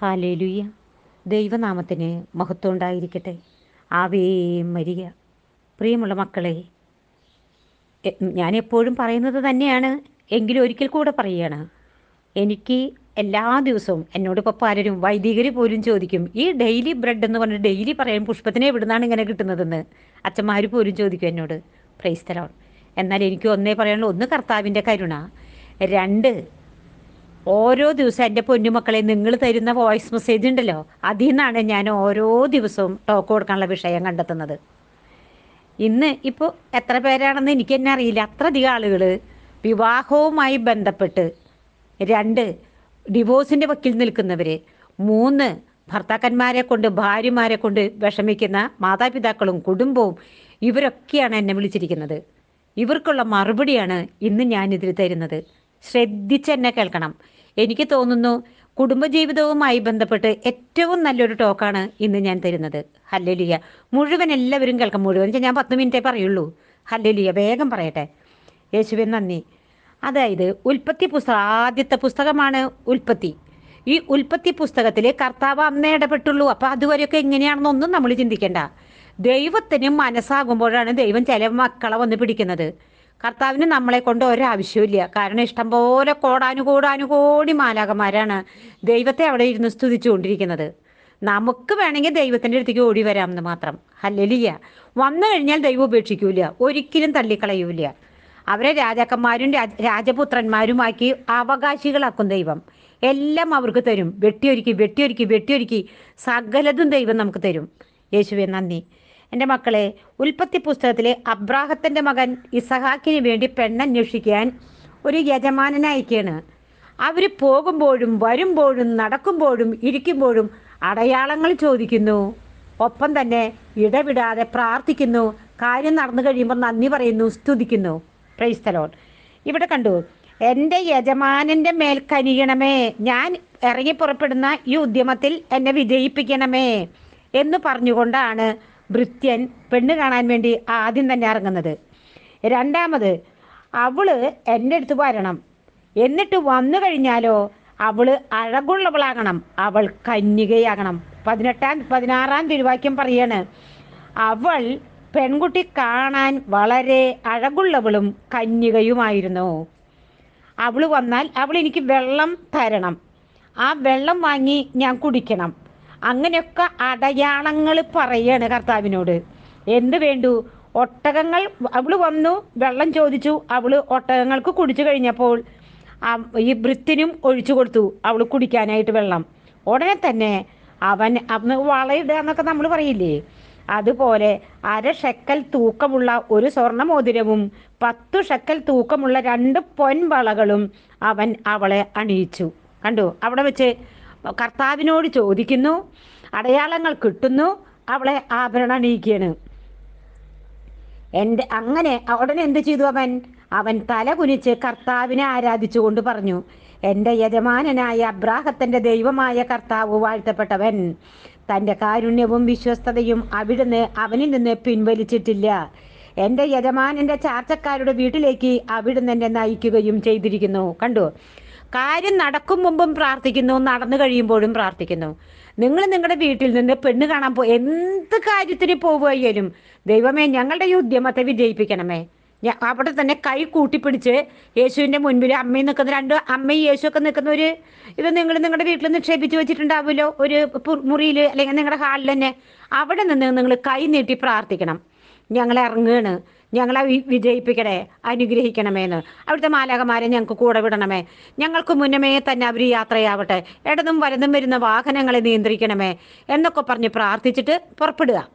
Hallelujah ദൈവനാമത്തിന് മഹത്വം ഉണ്ടായിരിക്കട്ടെ. ആവേ മരിക പ്രിയമുള്ള മക്കളെ ഞാൻ എപ്പോഴും പറയുന്നത് തന്നെയാണ് എങ്കിലും ഒരിക്കൽ കൂടെ പറയുകയാണ്. എനിക്ക് എല്ലാ ദിവസവും എന്നോട് ഇപ്പോൾ പലരും വൈദികർ പോലും ചോദിക്കും ഈ ഡെയിലി ബ്രെഡ് എന്ന് പറഞ്ഞ് ഡെയിലി പറയാൻ പുഷ്പത്തിനെ എവിടുന്നാണ് ഇങ്ങനെ കിട്ടുന്നതെന്ന്? അച്ഛന്മാർ പോലും ചോദിക്കും എന്നോട്. പ്രൈസ്തലോൺ എന്നാൽ എനിക്ക് ഒന്നേ പറയാനുള്ളൂ ഒന്ന് കർത്താവിന്റെ കരുണ. രണ്ട് ഓരോ ദിവസം എന്റെ പൊന്നുമക്കളെ നിങ്ങൾ തരുന്ന വോയിസ് മെസ്സേജ് ഉണ്ടല്ലോ അതിൽ നിന്നാണ് ഞാൻ ഓരോ ദിവസവും ടോക്ക് കൊടുക്കാനുള്ള വിഷയം കണ്ടെത്തുന്നത്. ഇന്ന് ഇപ്പോൾ എത്ര പേരാണെന്ന് എനിക്ക് തന്നെ അറിയില്ല. അത്രയധികം ആളുകൾ വിവാഹവുമായി ബന്ധപ്പെട്ട് രണ്ട് ഡിവോഴ്സിന്റെ വക്കിൽ നിൽക്കുന്നവർ മൂന്ന് ഭർത്താക്കന്മാരെ കൊണ്ട് ഭാര്യമാരെ കൊണ്ട് വിഷമിക്കുന്ന മാതാപിതാക്കളും കുടുംബവും ഇവരൊക്കെയാണ് എന്നെ വിളിച്ചിരിക്കുന്നത്. ഇവർക്കുള്ള മറുപടിയാണ് ഇന്ന് ഞാനിതിൽ തരുന്നത്. ശ്രദ്ധിച്ച് എന്നെ കേൾക്കണം. എനിക്ക് തോന്നുന്നു കുടുംബജീവിതവുമായി ബന്ധപ്പെട്ട് ഏറ്റവും നല്ലൊരു ടോക്കാണ് ഇന്ന് ഞാൻ തരുന്നത്. ഹല്ലലിയ. മുഴുവൻ എല്ലാവരും കേൾക്കാം. മുഴുവൻ ഞാൻ പത്ത് മിനിറ്റേ പറയുള്ളൂ. ഹല്ലലിയ. വേഗം പറയട്ടെ. യേശുവെ നന്ദി. അതായത് ഉൽപ്പത്തി പുസ്തകം ആദ്യത്തെ പുസ്തകമാണ് ഉൽപ്പത്തി. ഈ ഉൽപ്പത്തി പുസ്തകത്തിൽ കർത്താവ് അന്നേ ഇടപെട്ടുള്ളൂ. അപ്പോൾ അതുവരെയൊക്കെ എങ്ങനെയാണെന്നൊന്നും നമ്മൾ ചിന്തിക്കേണ്ട. ദൈവത്തിന് മനസ്സാകുമ്പോഴാണ് ദൈവം ചില മക്കളെ വന്ന് പിടിക്കുന്നത്. കർത്താവിന് നമ്മളെ കൊണ്ട് ഒരാവശ്യമില്ല കാരണം ഇഷ്ടംപോലെ കോടാനുകൂടാനുകോടി മാലാകന്മാരാണ് ദൈവത്തെ അവിടെ ഇരുന്ന് സ്തുതിച്ചുകൊണ്ടിരിക്കുന്നത്. നമുക്ക് വേണമെങ്കിൽ ദൈവത്തിന്റെ അടുത്തേക്ക് ഓടി വരാമെന്ന് മാത്രം. ഹല്ലലിയ വന്നു കഴിഞ്ഞാൽ ദൈവം ഉപേക്ഷിക്കൂല. ഒരിക്കലും തള്ളിക്കളയൂല. അവരെ രാജാക്കന്മാരും രാജപുത്രന്മാരുമാക്കി അവകാശികളാക്കും ദൈവം. എല്ലാം അവർക്ക് തരും. വെട്ടിയൊരുക്കി വെട്ടിയൊരുക്കി വെട്ടിയൊരുക്കി സകലതും ദൈവം നമുക്ക് തരും. യേശുവെ നന്ദി. എന്റെ മക്കളെ ഉൽപ്പത്തി പുസ്തകത്തിലെ അബ്രാഹത്തിന്റെ മകൻ ഇസഹാക്കിന് വേണ്ടി പെണ്ണന്വേഷിക്കാൻ ഒരു യജമാനനയക്കാണ് അവർ പോകുമ്പോഴും വരുമ്പോഴും നടക്കുമ്പോഴും ഇരിക്കുമ്പോഴും അടയാളങ്ങൾ ചോദിക്കുന്നു. ഒപ്പം തന്നെ ഇടവിടാതെ പ്രാർത്ഥിക്കുന്നു. കാര്യം നടന്നു കഴിയുമ്പോൾ നന്ദി പറയുന്നു സ്തുതിക്കുന്നു. പ്രൈസ്തലോൺ ഇവിടെ കണ്ടു എന്റെ യജമാനന്റെ മേൽ കനിയണമേ. ഞാൻ ഇറങ്ങി പുറപ്പെടുന്ന ഈ ഉദ്യമത്തിൽ എന്നെ വിജയിപ്പിക്കണമേ എന്ന് പറഞ്ഞുകൊണ്ടാണ് ഭൃത്യൻ പെണ്ണ് കാണാൻ വേണ്ടി ആദ്യം തന്നെ ഇറങ്ങുന്നത്. രണ്ടാമത് അവൾ എന്റെ അടുത്ത് വരണം. എന്നിട്ട് വന്നു കഴിഞ്ഞാലോ അവൾ അഴകുള്ളവളാകണം. അവൾ കന്യകയാകണം. പതിനെട്ടാം പതിനാറാം തിരുവാക്യം പറയാണ്. അവൾ പെൺകുട്ടി കാണാൻ വളരെ അഴകുള്ളവളും കന്യകയുമായിരുന്നു. അവൾ വന്നാൽ അവൾ എനിക്ക് വെള്ളം തരണം. ആ വെള്ളം വാങ്ങി ഞാൻ കുടിക്കണം. അങ്ങനെയൊക്കെ അടയാളങ്ങൾ പറയാണ് കർത്താവിനോട്. എന്ത് വേണ്ടു? ഒട്ടകങ്ങൾ അവൾ വന്നു വെള്ളം ചോദിച്ചു അവൾ ഒട്ടകങ്ങൾക്ക് കുടിച്ചു കഴിഞ്ഞപ്പോൾ ഈ വൃത്തിനും ഒഴിച്ചു കൊടുത്തു അവൾ കുടിക്കാനായിട്ട് വെള്ളം. ഉടനെ തന്നെ അവൻ അന്ന് വളയിടുക എന്നൊക്കെ നമ്മൾ പറയില്ലേ? അതുപോലെ അര ഷെക്കൽ തൂക്കമുള്ള ഒരു സ്വർണ മോതിരവും പത്തു ഷെക്കൽ തൂക്കമുള്ള രണ്ട് പൊൻവളകളും അവൻ അവളെ അണിയിച്ചു. കണ്ടു? അവിടെ വെച്ച് കർത്താവിനോട് ചോദിക്കുന്നു അടയാളങ്ങൾ കിട്ടുന്നു അവളെ ആഭരണം അണിയിക്കുകയാണ് എന്റെ അങ്ങനെ ഉടനെ എന്ത് ചെയ്തു അവൻ? അവൻ തല കുനിച്ച് കർത്താവിനെ ആരാധിച്ചുകൊണ്ട് പറഞ്ഞു എന്റെ യജമാനനായ അബ്രാഹത്തിന്റെ ദൈവമായ കർത്താവ് വാഴ്ത്തപ്പെട്ടവൻ. തന്റെ കാരുണ്യവും വിശ്വസ്തതയും അവിടുന്ന് അവനിൽ നിന്ന് പിൻവലിച്ചിട്ടില്ല. എന്റെ യജമാനന്റെ ചാർച്ചക്കാരുടെ വീട്ടിലേക്ക് അവിടുന്ന് എന്നെ നയിക്കുകയും ചെയ്തിരിക്കുന്നു. കണ്ടു. കാര്യം നടക്കും മുമ്പും പ്രാർത്ഥിക്കുന്നു നടന്നു കഴിയുമ്പോഴും പ്രാർത്ഥിക്കുന്നു. നിങ്ങൾ നിങ്ങളുടെ വീട്ടിൽ നിന്ന് പെണ്ണ് കാണാൻ പോ എന്ത് കാര്യത്തിന് പോവുകയാലും ദൈവമേ ഞങ്ങളുടെ ഈ ഉദ്യമത്തെ വിജയിപ്പിക്കണമേ. അവിടെ തന്നെ കൈ കൂട്ടിപ്പിടിച്ച് യേശുവിന്റെ മുൻപിൽ അമ്മയും നിൽക്കുന്ന രണ്ട് അമ്മയും യേശുവൊക്കെ നിൽക്കുന്ന ഒരു ഇത് നിങ്ങൾ നിങ്ങളുടെ വീട്ടിൽ നിക്ഷേപിച്ച് വെച്ചിട്ടുണ്ടാവുമല്ലോ? ഒരു മുറിയിൽ അല്ലെങ്കിൽ നിങ്ങളുടെ ഹാളിൽ തന്നെ അവിടെ നിന്ന് നിങ്ങൾ കൈ നീട്ടി പ്രാർത്ഥിക്കണം. ഞങ്ങൾ ഇറങ്ങുകയാണ്. ഞങ്ങളെ വിജയിപ്പിക്കണേ വിജയിപ്പിക്കണേ അനുഗ്രഹിക്കണമേന്ന്. അവിടുത്തെ മാലാകമാരെ ഞങ്ങൾക്ക് കൂടെ വിടണമേ. ഞങ്ങൾക്ക് മുന്നമേ തന്നെ അവർ യാത്രയാവട്ടെ. ഇടതും വലതും വരുന്ന വാഹനങ്ങളെ നിയന്ത്രിക്കണമേ എന്നൊക്കെ പറഞ്ഞ് പ്രാർത്ഥിച്ചിട്ട് പുറപ്പെടുക.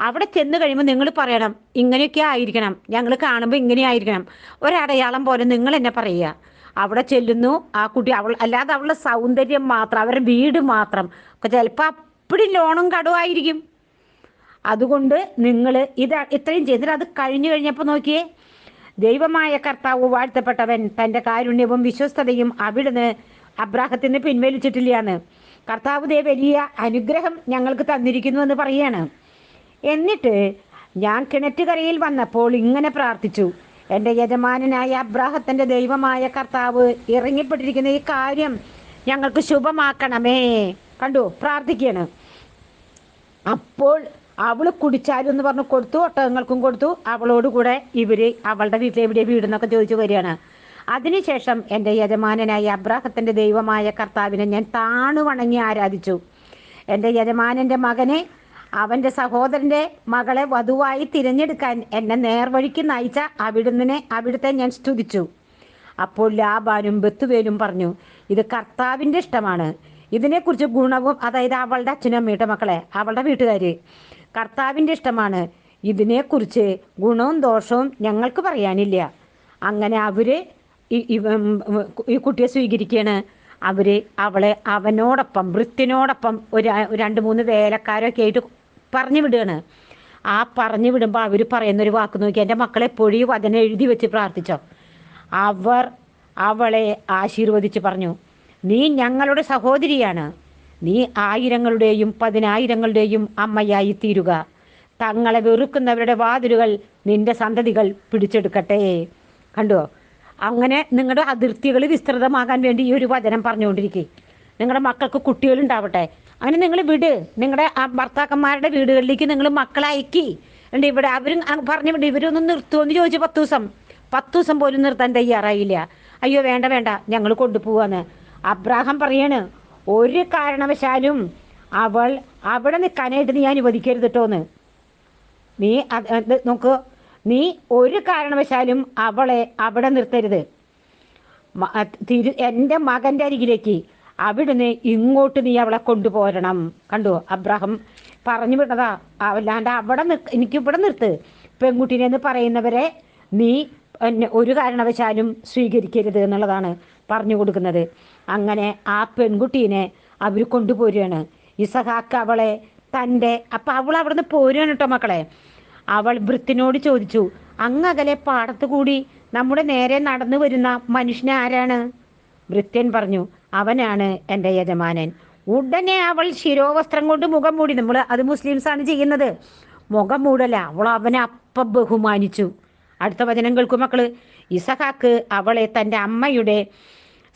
അവിടെ ചെന്ന് കഴിയുമ്പോൾ നിങ്ങൾ പറയണം ഇങ്ങനെയൊക്കെ ആയിരിക്കണം. ഞങ്ങൾ കാണുമ്പോൾ ഇങ്ങനെ ആയിരിക്കണം. ഒരടയാളം പോലെ നിങ്ങൾ എന്നെ പറയുക. അവിടെ ചെല്ലുന്നു. ആ കുട്ടി അവൾ അല്ലാതെ അവളുടെ സൗന്ദര്യം മാത്രം അവരുടെ വീട് മാത്രം. ചിലപ്പോൾ അപ്പടി ലോണും കടമായിരിക്കും അതുകൊണ്ട് നിങ്ങൾ ഇത് ഇത്രയും ചെയ്തിട്ട് അത് കഴിഞ്ഞു കഴിഞ്ഞപ്പോൾ നോക്കിയേ ദൈവമായ കർത്താവ് വാഴ്ത്തപ്പെട്ടവൻ തന്റെ കാരുണ്യവും വിശ്വസ്തതയും അവിടുന്ന് അബ്രാഹത്തിന് പിൻവലിച്ചിട്ടില്ലയാണ് കർത്താവ് ദേ വലിയ അനുഗ്രഹം ഞങ്ങൾക്ക് തന്നിരിക്കുന്നു എന്ന് പറയാണ്. എന്നിട്ട് ഞാൻ കിണറ്റുകരയിൽ വന്നപ്പോൾ ഇങ്ങനെ പ്രാർത്ഥിച്ചു. എന്റെ യജമാനനായ അബ്രാഹത്തിന്റെ ദൈവമായ കർത്താവ് ഇറങ്ങിപ്പെട്ടിരിക്കുന്ന ഈ കാര്യം ഞങ്ങൾക്ക് ശുഭമാക്കണമേ. കണ്ടു? പ്രാർത്ഥിക്കുകയാണ് അപ്പോൾ അവൾ കുടിച്ചാലും എന്ന് പറഞ്ഞ് കൊടുത്തു ഒട്ടകങ്ങൾക്കും കൊടുത്തു. അവളോട് കൂടെ ഇവർ അവളുടെ വീട്ടിൽ എവിടെ വീടെന്നൊക്കെ ചോദിച്ചു വരികയാണ്. അതിനുശേഷം എന്റെ യജമാനനായ അബ്രാഹത്തിന്റെ ദൈവമായ കർത്താവിനെ ഞാൻ താണു വണങ്ങി ആരാധിച്ചു. എന്റെ യജമാനന്റെ മകനെ അവന്റെ സഹോദരന്റെ മകളെ വധുവായി തിരഞ്ഞെടുക്കാൻ എന്നെ നേർവഴിക്ക് നയിച്ച അവിടുന്ന് അവിടുത്തെ ഞാൻ സ്തുതിച്ചു. അപ്പോൾ ലാബാനും ബത്തുവേലും പറഞ്ഞു ഇത് കർത്താവിന്റെ ഇഷ്ടമാണ്. ഇതിനെക്കുറിച്ച് ഗുണവും അതായത് അവളുടെ അച്ഛനും അമ്മയുടെ മക്കളെ അവളുടെ വീട്ടുകാർ കർത്താവിന്റെ ഇഷ്ടമാണ്. ഇതിനെക്കുറിച്ച് ഗുണവും ദോഷവും ഞങ്ങൾക്ക് പറയാനില്ല. അങ്ങനെ അവർ ഈ കുട്ടിയെ സ്വീകരിക്കുകയാണ് അവർ അവളെ അവനോടൊപ്പം വൃത്തിനോടൊപ്പം ഒരു രണ്ട് മൂന്ന് വേലക്കാരൊക്കെ ആയിട്ട് പറഞ്ഞു വിടുകയാണ്. ആ പറഞ്ഞു വിടുമ്പോൾ അവർ പറയുന്നൊരു വാക്ക് നോക്കി. എന്റെ മക്കളെ പൊഴി വചന എഴുതി വെച്ച് പ്രാർത്ഥിച്ചോ. അവർ അവളെ ആശീർവദിച്ച് പറഞ്ഞു. നീ ഞങ്ങളുടെ സഹോദരിയാണ്. നീ ആയിരങ്ങളുടെയും പതിനായിരങ്ങളുടെയും അമ്മയായി തീരുക തങ്ങളെ വെറുക്കുന്നവരുടെ വാതിലുകൾ നിന്റെ സന്തതികൾ പിടിച്ചെടുക്കട്ടെ. കണ്ടോ? അങ്ങനെ നിങ്ങളുടെ അതിർത്തികൾ വിസ്തൃതമാകാൻ വേണ്ടി ഈ ഒരു വചനം പറഞ്ഞുകൊണ്ടിരിക്കുക നിങ്ങളുടെ മക്കൾക്ക് കുട്ടികളുണ്ടാവട്ടെ അങ്ങനെ നിങ്ങൾ വിട്. നിങ്ങളുടെ ആ ഭർത്താക്കന്മാരുടെ വീടുകളിലേക്ക് നിങ്ങൾ മക്കളെ അയക്കി. എന്നിട്ട് ഇവിടെ അവരും പറഞ്ഞു വിട്. ഇവരൊന്നും നിർത്തുമെന്ന് ചോദിച്ചു പത്ത് ദിവസം പത്ത് ദിവസം പോലും നിർത്താൻ തയ്യാറായില്ല. അയ്യോ വേണ്ട വേണ്ട. ഞങ്ങൾ കൊണ്ടുപോവാന്ന്. അബ്രാഹാം പറയാണ് ഒരു കാരണവശാലും അവൾ അവിടെ നിൽക്കാനായിട്ട് നീ അനുവദിക്കരുത് കേട്ടോന്ന് നീ നോക്ക് നീ ഒരു കാരണവശാലും അവളെ അവിടെ നിർത്തരുത്. തിരു എന്റെ മകന്റെ അരികിലേക്ക് അവിടുന്ന് ഇങ്ങോട്ട് നീ അവളെ കൊണ്ടുപോരണം. കണ്ടു അബ്രഹാം പറഞ്ഞു വിട്ടതാ അല്ലാണ്ട് അവിടെ നിർ എനിക്ക് ഇവിടെ നിർത്ത്. പെൺകുട്ടീനെ എന്ന് പറയുന്നവരെ നീ ഒരു കാരണവശാലും സ്വീകരിക്കരുത് എന്നുള്ളതാണ് പറഞ്ഞു കൊടുക്കുന്നത്. അങ്ങനെ ആ പെൺകുട്ടീനെ അവർ കൊണ്ടുപോരുകയാണ് ഇസഹാക്ക് അവളെ തന്റെ അപ്പം അവൾ അവിടെ നിന്ന് പോരുകയാണ് കേട്ടോ മക്കളെ. അവൾ വൃത്തിനോട് ചോദിച്ചു അങ്ങകലെ പാടത്ത് കൂടി നമ്മുടെ നേരെ നടന്നു വരുന്ന മനുഷ്യൻ ആരാണ്? വൃത്യൻ പറഞ്ഞു അവനാണ് എന്റെ യജമാനൻ. ഉടനെ അവൾ ശിരോവസ്ത്രം കൊണ്ട് മുഖം മൂടി നമ്മൾ അത് മുസ്ലിംസാണ് ചെയ്യുന്നത്. മുഖം മൂടല അവൾ അവനെ അപ്പ ബഹുമാനിച്ചു. അടുത്ത വചനം കേൾക്കും മക്കൾ. ഇസഹാക്ക് അവളെ തന്റെ അമ്മയുടെ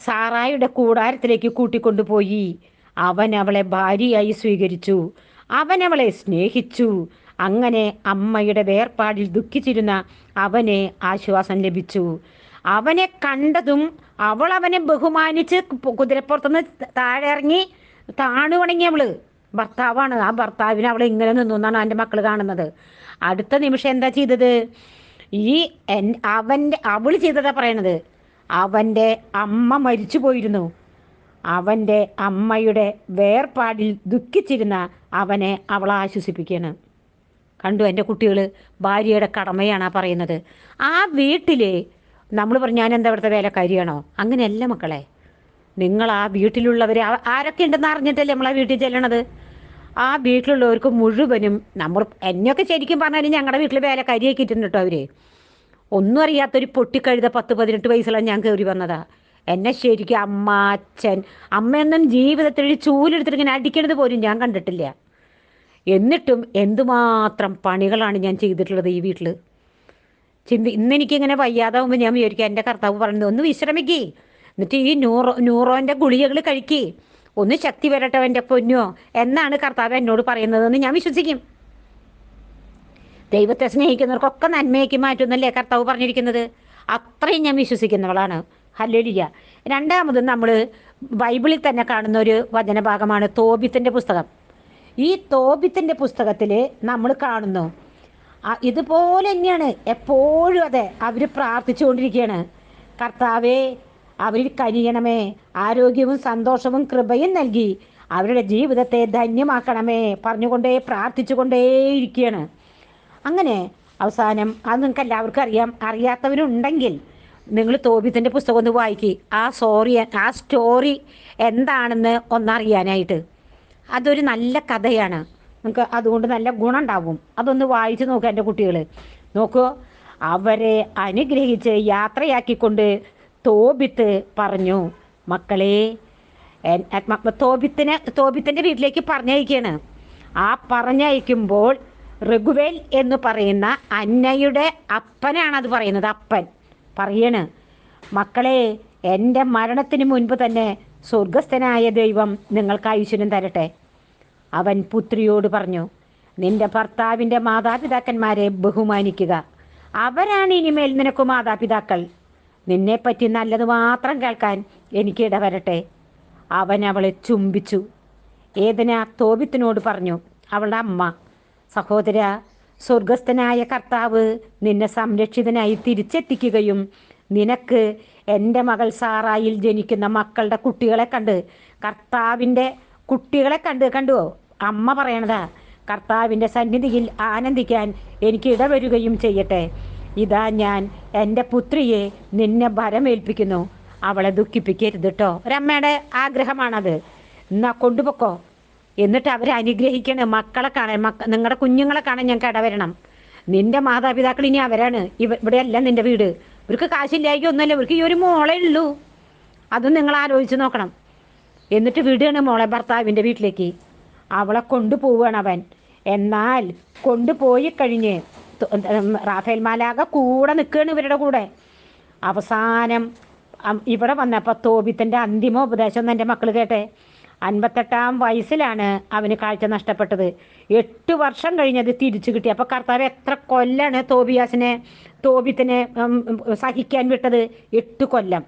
സാറായുടെ കൂടാരത്തിലേക്ക് കൂട്ടിക്കൊണ്ടുപോയി. അവൻ അവളെ ഭാര്യയായി സ്വീകരിച്ചു. അവൻ അവളെ സ്നേഹിച്ചു. അങ്ങനെ അമ്മയുടെ വേർപാടിൽ ദുഃഖിച്ചിരുന്ന അവനെ ആശ്വാസം ലഭിച്ചു. അവനെ കണ്ടതും അവൾ അവനെ ബഹുമാനിച്ച് കുതിരപ്പുറത്തുനിന്ന് താഴെ ഇറങ്ങി താണു വണങ്ങി അവൾ. ഭർത്താവാണ്. ആ ഭർത്താവിനെ അവൾ ഇങ്ങനെ നിന്നു എന്നാണ് എന്റെ മക്കൾ കാണുന്നത്. അടുത്ത നിമിഷം എന്താ ചെയ്തത്? ഈ അവന്റെ അവൾ ചെയ്തതാ പറയണത്. അവന്റെ അമ്മ മരിച്ചു പോയിരുന്നു അവന്റെ അമ്മയുടെ വേർപാടിൽ ദുഃഖിച്ചിരുന്ന അവനെ അവൾ ആശ്വസിപ്പിക്കുകയാണ്. കണ്ടു എന്റെ കുട്ടികൾ ഭാര്യയുടെ കടമയാണ് ആ പറയുന്നത്. ആ വീട്ടിൽ നമ്മൾ പറഞ്ഞു ഞാൻ എന്താ ഇവിടുത്തെ വേലക്കാരിയാണോ? അങ്ങനെയല്ല മക്കളെ നിങ്ങൾ ആ വീട്ടിലുള്ളവർ ആരൊക്കെ ഉണ്ടെന്ന് അറിഞ്ഞിട്ടല്ലേ നമ്മൾ ആ വീട്ടിൽ ചെല്ലണത്? ആ വീട്ടിലുള്ളവർക്ക് മുഴുവനും നമ്മൾ എന്നെയൊക്കെ ശരിക്കും പറഞ്ഞാലും ഞങ്ങളുടെ വീട്ടിൽ വേലക്കാരിയാക്കിയിട്ടുണ്ട് കേട്ടോ അവർ ഒന്നും അറിയാത്തൊരു പൊട്ടിക്കഴുത പത്ത് പതിനെട്ട് വയസ്സുള്ള ഞാൻ കയറി വന്നതാ. എന്നെ ശരിക്കും അമ്മ അച്ഛൻ അമ്മയൊന്നും ജീവിതത്തിൽ ചൂലെടുത്തിട്ട് ഇങ്ങനെ അടിക്കണത് പോലും ഞാൻ കണ്ടിട്ടില്ല. എന്നിട്ടും എന്തുമാത്രം പണികളാണ് ഞാൻ ചെയ്തിട്ടുള്ളത് ഈ വീട്ടിൽ ചിന്തി ഇന്നെനിക്കിങ്ങനെ വയ്യാതാവുമ്പോൾ ഞാൻ വിചാരിക്കുക എന്റെ കർത്താവ് പറഞ്ഞത് ഒന്ന് വിശ്രമിക്കേ. എന്നിട്ട് ഈ ന്യൂറോ ന്യൂറോന്റെ ഗുളികകൾ കഴിക്കേ. ഒന്ന് ശക്തി വരട്ടെ എന്റെ പൊന്നോ? എന്നാണ് കർത്താവ് എന്നോട് പറയുന്നതെന്ന് ഞാൻ വിശ്വസിക്കും. ദൈവത്തെ സ്നേഹിക്കുന്നവർക്കൊക്കെ നന്മയ്ക്ക് മാറ്റുന്നല്ലേ കർത്താവ് പറഞ്ഞിരിക്കുന്നത്. അത്രയും ഞാൻ വിശ്വസിക്കുന്നവളാണ്. ഹല്ലേലിയ. രണ്ടാമത് നമ്മൾ ബൈബിളിൽ തന്നെ കാണുന്ന ഒരു വചനഭാഗമാണ് തോബിത്തിന്റെ പുസ്തകം. ഈ തോബിത്തിന്റെ പുസ്തകത്തിൽ നമ്മൾ കാണുന്നു. ഇതുപോലെ തന്നെയാണ് എപ്പോഴും അതെ അവർ പ്രാർത്ഥിച്ചുകൊണ്ടിരിക്കുകയാണ് കർത്താവേ അവരിൽ കനിയണമേ ആരോഗ്യവും സന്തോഷവും കൃപയും നൽകി അവരുടെ ജീവിതത്തെ ധന്യമാക്കണമേ പറഞ്ഞുകൊണ്ടേ പ്രാർത്ഥിച്ചുകൊണ്ടേയിരിക്കുകയാണ് അങ്ങനെ അവസാനം അത് നിങ്ങൾക്ക് എല്ലാവർക്കും അറിയാം. അറിയാത്തവരുണ്ടെങ്കിൽ നിങ്ങൾ തോബിത്തിന്റെ പുസ്തകം ഒന്ന് വായിക്കി. ആ സോറി ആ സ്റ്റോറി എന്താണെന്ന് ഒന്നറിയാനായിട്ട് അതൊരു നല്ല കഥയാണ്. നിങ്ങൾക്ക് അതുകൊണ്ട് നല്ല ഗുണമുണ്ടാവും. അതൊന്ന് വായിച്ച് നോക്കുക എന്റെ കുട്ടികൾ നോക്കൂ അവരെ അനുഗ്രഹിച്ച് യാത്രയാക്കിക്കൊണ്ട് തോബിത്ത് പറഞ്ഞു മക്കളെ തോബിത്തിനെ തോബിത്തിന്റെ വീട്ടിലേക്ക് പറഞ്ഞയക്കുകയാണ് ആ പറഞ്ഞയക്കുമ്പോൾ റഘുവേൽ എന്ന് പറയുന്ന അന്നയുടെ അപ്പനാണ് അത് പറയുന്നത് അപ്പൻ. പറയണ് മക്കളെ എന്റെ മരണത്തിന് മുൻപ് തന്നെ സ്വർഗസ്ഥനായ ദൈവം നിങ്ങൾക്ക് ഐശ്വര്യം തരട്ടെ. അവൻ പുത്രിയോട് പറഞ്ഞു നിന്റെ ഭർത്താവിന്റെ മാതാപിതാക്കന്മാരെ ബഹുമാനിക്കുക. അവരാണ് ഇനിമേൽ നിനക്ക് മാതാപിതാക്കൾ. നിന്നെപ്പറ്റി നല്ലത് മാത്രം കേൾക്കാൻ എനിക്ക് ഇടവരട്ടെ. അവൻ അവളെ ചുംബിച്ചു. ഏതിനാ തോപിത്തിനോട് പറഞ്ഞു അവളുടെ അമ്മ സഹോദര സ്വർഗസ്ഥനായ കർത്താവ് നിന്നെ സംരക്ഷിതനായി തിരിച്ചെത്തിക്കുകയും നിനക്ക് എന്റെ മകൾ സാറായിൽ ജനിക്കുന്ന മക്കളുടെ കുട്ടികളെ കണ്ട് കർത്താവിന്റെ കുട്ടികളെ കണ്ട് കണ്ടുവോ അമ്മ പറയണതാ കർത്താവിന്റെ സന്നിധിയിൽ ആനന്ദിക്കാൻ എനിക്ക് ഇടവരുകയും ചെയ്യട്ടെ. ഇതാ ഞാൻ എന്റെ പുത്രിയെ നിന്നെ ഭരമേൽപ്പിക്കുന്നു. അവളെ ദുഃഖിപ്പിക്കരുത് കേട്ടോ ഒരമ്മയുടെ ആഗ്രഹമാണത്. എന്നാ കൊണ്ടുപോക്കോ. എന്നിട്ട് അവരെ അനുഗ്രഹിക്കണേ. മക്കളെ കാണാൻ മക്ക നിങ്ങളുടെ കുഞ്ഞുങ്ങളെ കാണാൻ ഞങ്ങൾക്ക് ഇടവരണം നിന്റെ മാതാപിതാക്കൾ ഇനി അവരാണ്. ഇവ ഇവിടെയല്ല നിന്റെ വീട്. ഇവർക്ക് കാശില്ലായിരിക്കും ഒന്നുമല്ല ഇവർക്ക് ഈ ഒരു മോളേ ഉള്ളൂ. അതും നിങ്ങൾ ആലോചിച്ച് നോക്കണം. എന്നിട്ട് വിടുകയാണ് മോളെ ഭർത്താവിന്റെ വീട്ടിലേക്ക്. അവളെ കൊണ്ടുപോവുകയാണ് അവൻ. എന്നാൽ കൊണ്ടുപോയി കഴിഞ്ഞ് റാഫേൽ മാലാക കൂടെ നിൽക്കുകയാണ് ഇവരുടെ കൂടെ. അവസാനം ഇവിടെ വന്നപ്പോൾ തോബിത്തിന്റെ അന്തിമ ഉപദേശം എന്റെ മക്കൾ കേട്ടെ. അൻപത്തെട്ടാം വയസ്സിലാണ് അവന് കാഴ്ച നഷ്ടപ്പെട്ടത്. എട്ട് വർഷം കഴിഞ്ഞത് തിരിച്ചു കിട്ടി. അപ്പോൾ കർത്താവ് എത്ര കൊല്ലാണ് തോബിയാസിനെ തോബിത്തിനെ സഹിക്കാൻ വിട്ടത്? എട്ട് കൊല്ലം.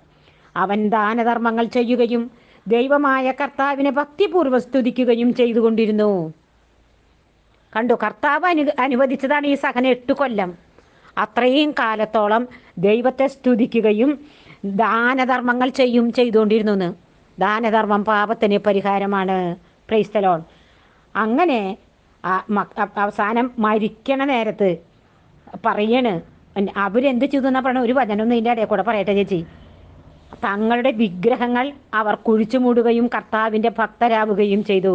അവൻ ദാനധർമ്മങ്ങൾ ചെയ്യുകയും ദൈവമായ കർത്താവിനെ ഭക്തിപൂർവം സ്തുതിക്കുകയും ചെയ്തുകൊണ്ടിരുന്നു. കണ്ടു കർത്താവ് അനു അനുവദിച്ചതാണ് ഈ സഹന എട്ട് കൊല്ലം. അത്രയും കാലത്തോളം ദൈവത്തെ സ്തുതിക്കുകയും ദാനധർമ്മങ്ങൾ ചെയ്യും ചെയ്തുകൊണ്ടിരുന്നു. ദാനധർമ്മം പാപത്തിന് പരിഹാരമാണ്. പ്രൈസ്തലോൺ അങ്ങനെ അവസാനം മരിക്കണ നേരത്ത് പറയണ് അവരെന്ത് ചെയ്തു എന്നാ പറയണ ഒരു വചനൊന്നും ഇതിന്റെ ഇടയിൽ കൂടെ പറയട്ടെ ചേച്ചി. തങ്ങളുടെ വിഗ്രഹങ്ങൾ അവർ കുഴിച്ചു മൂടുകയും കർത്താവിന്റെ ഭക്തരാവുകയും ചെയ്തു.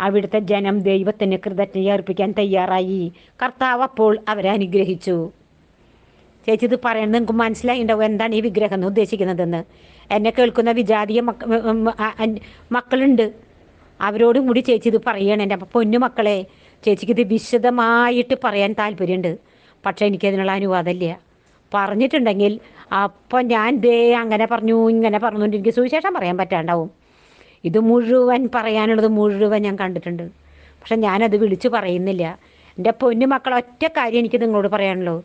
അവിടുത്തെ ജനം ദൈവത്തിന് കൃതജ്ഞ അർപ്പിക്കാൻ തയ്യാറായി. കർത്താവ് അപ്പോൾ അവരെ അനുഗ്രഹിച്ചു. ചേച്ചി ഇത് പറയുന്നത് നിങ്ങൾക്ക് മനസ്സിലായിണ്ടാവും എന്താണ് ഈ വിഗ്രഹം എന്ന് ഉദ്ദേശിക്കുന്നതെന്ന്. എന്നെ കേൾക്കുന്ന വിജാതീയ മക്കളുണ്ട്. അവരോടും കൂടി ചേച്ചി ഇത് പറയണം. എന്റെ പൊന്നു മക്കളെ ചേച്ചിക്ക് ഇത് വിശദമായിട്ട് പറയാൻ താല്പര്യമുണ്ട്. പക്ഷേ എനിക്കതിനുള്ള അനുവാദമില്ല. പറഞ്ഞിട്ടുണ്ടെങ്കിൽ അപ്പം ഞാൻ ദേ അങ്ങനെ പറഞ്ഞു ഇങ്ങനെ പറഞ്ഞുകൊണ്ട് എനിക്ക് സുവിശേഷം പറയാൻ പറ്റാണ്ടാവും. ഇത് മുഴുവൻ പറയാനുള്ളത് മുഴുവൻ ഞാൻ കണ്ടിട്ടുണ്ട്. പക്ഷെ ഞാനത് വിളിച്ചു പറയുന്നില്ല. എന്റെ പൊന്നു മക്കളൊറ്റ കാര്യം എനിക്ക് നിങ്ങളോട് പറയാനുള്ളൂ.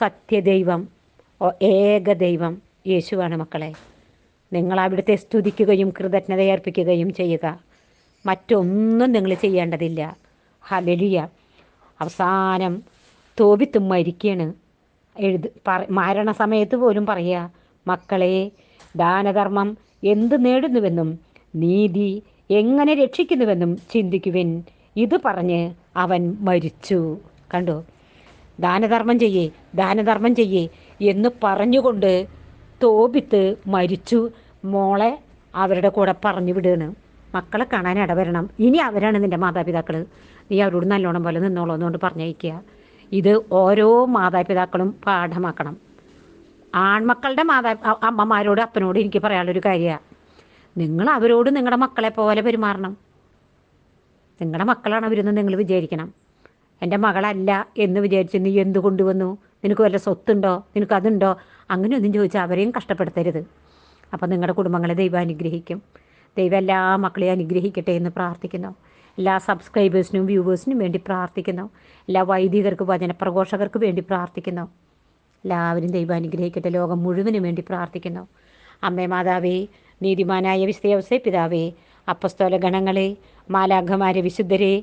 സത്യദൈവം ഏകദൈവം ഏക ദൈവം യേശുവാണ് മക്കളെ. നിങ്ങൾ അവിടുത്തെ സ്തുതിക്കുകയും കൃതജ്ഞതയർപ്പിക്കുകയും ചെയ്യുക. മറ്റൊന്നും നിങ്ങൾ ചെയ്യേണ്ടതില്ല. ഹലലിയ അവസാനം തോപിത്തും മരിക്കുകയാണ് എഴുത് പറ മരണസമയത്ത് പോലും പറയുക മക്കളെ ദാനധർമ്മം എന്ത് നേടുന്നുവെന്നും നീതി എങ്ങനെ രക്ഷിക്കുന്നുവെന്നും ചിന്തിക്കുവിൻ. ഇത് പറഞ്ഞ് അവൻ മരിച്ചു. കണ്ടോ? ദാനധർമ്മം ചെയ്യേ ദാനധർമ്മം ചെയ്യേ എന്ന് പറഞ്ഞുകൊണ്ട് തോപിത്ത് മരിച്ചു. മോളെ അവരുടെ കൂടെ പറഞ്ഞു വിടുകയാണ് മക്കളെ കാണാൻ ഇടവരണം. ഇനി അവരാണ് നിന്റെ മാതാപിതാക്കൾ നീ അവരോട് നല്ലോണം പോലെ നിന്നോളൂ എന്നുകൊണ്ട് പറഞ്ഞയക്കുക. ഇത് ഓരോ മാതാപിതാക്കളും പാഠമാക്കണം. ആൺമക്കളുടെ മാതാ അമ്മമാരോട് അപ്പനോട് എനിക്ക് പറയാനുള്ളൊരു കാര്യമാണ് നിങ്ങൾ അവരോട് നിങ്ങളുടെ മക്കളെ പോലെ പെരുമാറണം. നിങ്ങളുടെ മക്കളാണ് അവരെന്ന് നിങ്ങൾ വിചാരിക്കണം. എന്റെ മകളല്ല എന്ന് വിചാരിച്ച് നീ എന്ത് കൊണ്ടുവന്നു? നിനക്ക് വല്ല സ്വത്തുണ്ടോ? നിനക്കതുണ്ടോ അങ്ങനെയൊന്നും ചോദിച്ചാൽ അവരെയും കഷ്ടപ്പെടുത്തരുത്. അപ്പം നിങ്ങളുടെ കുടുംബങ്ങളെ ദൈവം അനുഗ്രഹിക്കും. ദൈവം എല്ലാ മക്കളെയും അനുഗ്രഹിക്കട്ടെ എന്ന് പ്രാർത്ഥിക്കുന്നു. എല്ലാ സബ്സ്ക്രൈബേഴ്സിനും വ്യൂവേഴ്സിനും വേണ്ടി പ്രാർത്ഥിക്കുന്നു. എല്ലാ വൈദികർക്ക് വചനപ്രഘോഷകർക്ക് വേണ്ടി പ്രാർത്ഥിക്കുന്നു. എല്ലാവരും ദൈവം അനുഗ്രഹിക്കട്ടെ. ലോകം മുഴുവനും വേണ്ടി പ്രാർത്ഥിക്കുന്നു. അമ്മേ മാതാവേ നീതിമാനായ വിസ്തയവസേ പിതാവേ അപ്പസ്തോല ഗണങ്ങളെ മാലാഘമാരെ വിശുദ്ധരെ